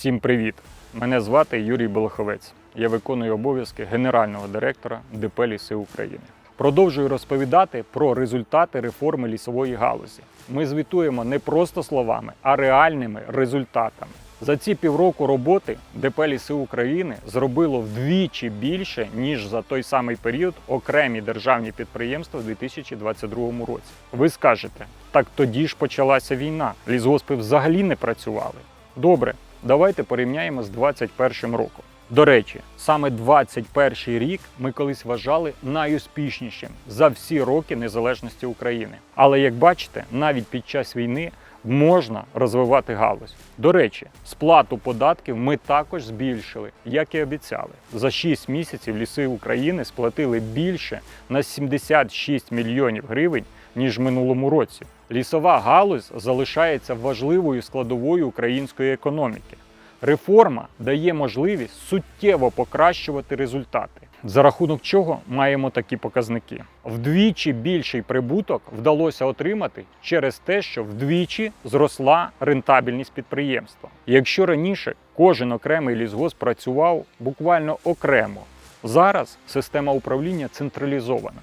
Всім привіт! Мене звати Юрій Болоховець. Я виконую обов'язки генерального директора ДП Ліси України. Продовжую розповідати про результати реформи лісової галузі. Ми звітуємо не просто словами, а реальними результатами. За ці півроку роботи ДП Ліси України зробило вдвічі більше, ніж за той самий період окремі державні підприємства в 2022 році. Ви скажете, так тоді ж почалася війна. Лісгоспи взагалі не працювали. Добре, давайте порівняємо з 2021 роком. До речі, саме 21 рік ми колись вважали найуспішнішим за всі роки незалежності України. Але як бачите, навіть під час війни можна розвивати галузь. До речі, сплату податків ми також збільшили, як і обіцяли. За 6 місяців ліси України сплатили більше на 76 мільйонів гривень ніж в минулому році. Лісова галузь залишається важливою складовою української економіки. Реформа дає можливість суттєво покращувати результати. За рахунок чого маємо такі показники. Вдвічі більший прибуток вдалося отримати через те, що вдвічі зросла рентабельність підприємства. Якщо раніше кожен окремий лісгосп працював буквально окремо, зараз система управління централізована.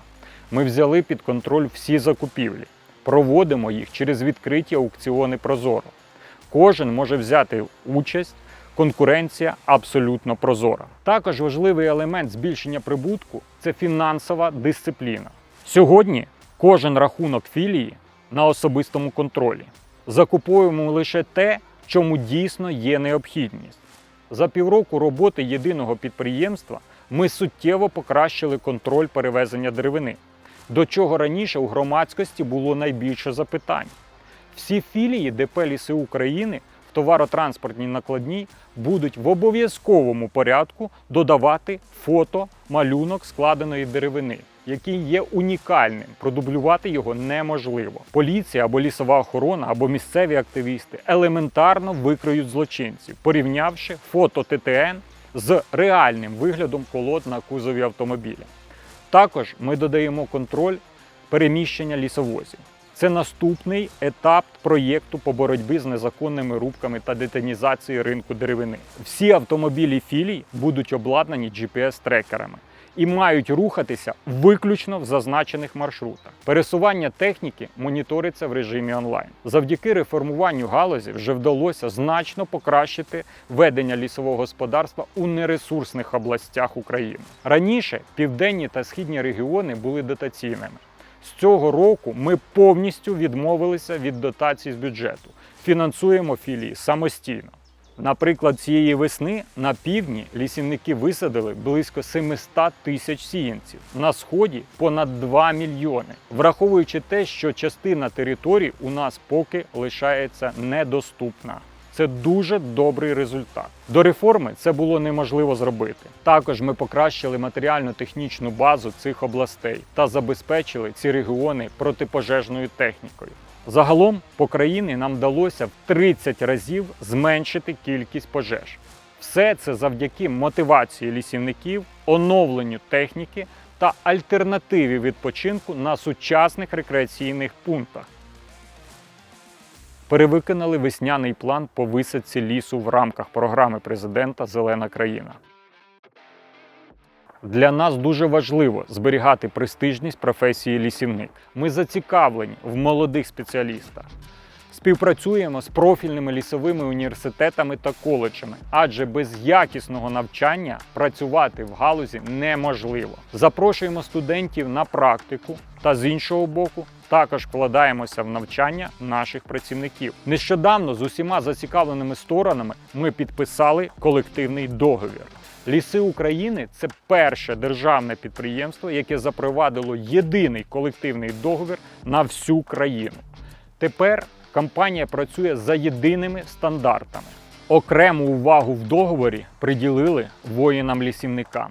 Ми взяли під контроль всі закупівлі, проводимо їх через відкриті аукціони Прозоро. Кожен може взяти участь, конкуренція абсолютно прозора. Також важливий елемент збільшення прибутку це фінансова дисципліна. Сьогодні кожен рахунок філії на особистому контролі. Закуповуємо лише те, чому дійсно є необхідність. За півроку роботи єдиного підприємства ми суттєво покращили контроль перевезення деревини, до чого раніше у громадськості було найбільше запитань. Всі філії ДП Ліси України в товаротранспортній накладній будуть в обов'язковому порядку додавати фото, малюнок складеної деревини, який є унікальним. Продублювати його неможливо. Поліція або лісова охорона, або місцеві активісти елементарно викриють злочинців, порівнявши фото ТТН з реальним виглядом колод на кузові автомобіля. Також ми додаємо контроль переміщення лісовозів. Це наступний етап проєкту по боротьбі з незаконними рубками та детонізації ринку деревини. Всі автомобілі філій будуть обладнані GPS-трекерами і мають рухатися виключно в зазначених маршрутах. Пересування техніки моніториться в режимі онлайн. Завдяки реформуванню галузі вже вдалося значно покращити ведення лісового господарства у нересурсних областях України. Раніше південні та східні регіони були дотаційними. З цього року ми повністю відмовилися від дотацій з бюджету. Фінансуємо філії самостійно. Наприклад, цієї весни на півдні лісівники висадили близько 700 тисяч сіянців, на сході понад 2 мільйони, враховуючи те, що частина територій у нас поки лишається недоступна. Це дуже добрий результат. До реформи це було неможливо зробити. Також ми покращили матеріально-технічну базу цих областей та забезпечили ці регіони протипожежною технікою. Загалом по країні нам вдалося в 30 разів зменшити кількість пожеж. Все це завдяки мотивації лісівників, оновленню техніки та альтернативі відпочинку на сучасних рекреаційних пунктах. Перевиконали весняний план по висадці лісу в рамках програми президента Зелена країна. Для нас дуже важливо зберігати престижність професії лісівник. Ми зацікавлені в молодих спеціалістах. Співпрацюємо з профільними лісовими університетами та коледжами, адже без якісного навчання працювати в галузі неможливо. Запрошуємо студентів на практику та з іншого боку також вкладаємося в навчання наших працівників. Нещодавно з усіма зацікавленими сторонами ми підписали колективний договір. Ліси України це перше державне підприємство, яке запровадило єдиний колективний договір на всю країну. Тепер компанія працює за єдиними стандартами. Окрему увагу в договорі приділили воїнам-лісівникам.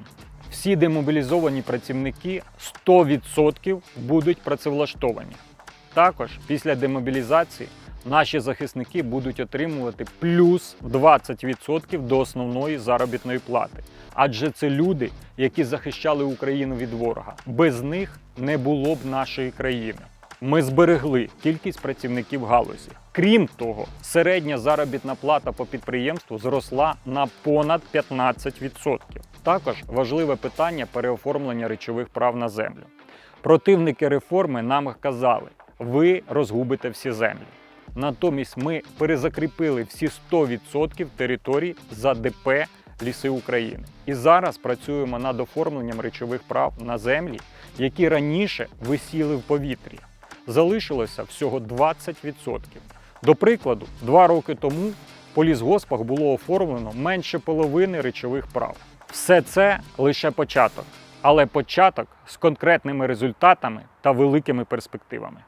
Всі демобілізовані працівники 100% будуть працевлаштовані. Також після демобілізації наші захисники будуть отримувати плюс 20% до основної заробітної плати. Адже це люди, які захищали Україну від ворога. Без них не було б нашої країни. Ми зберегли кількість працівників галузі. Крім того, середня заробітна плата по підприємству зросла на понад 15%. Також важливе питання переоформлення речових прав на землю. Противники реформи нам казали, ви розгубите всі землі. Натомість ми перезакріпили всі 100% територій за ДП Ліси України. І зараз працюємо над оформленням речових прав на землі, які раніше висіли в повітрі. Залишилося всього 20%. До прикладу, два роки тому по лісгоспах було оформлено менше половини речових прав. Все це лише початок, але початок з конкретними результатами та великими перспективами.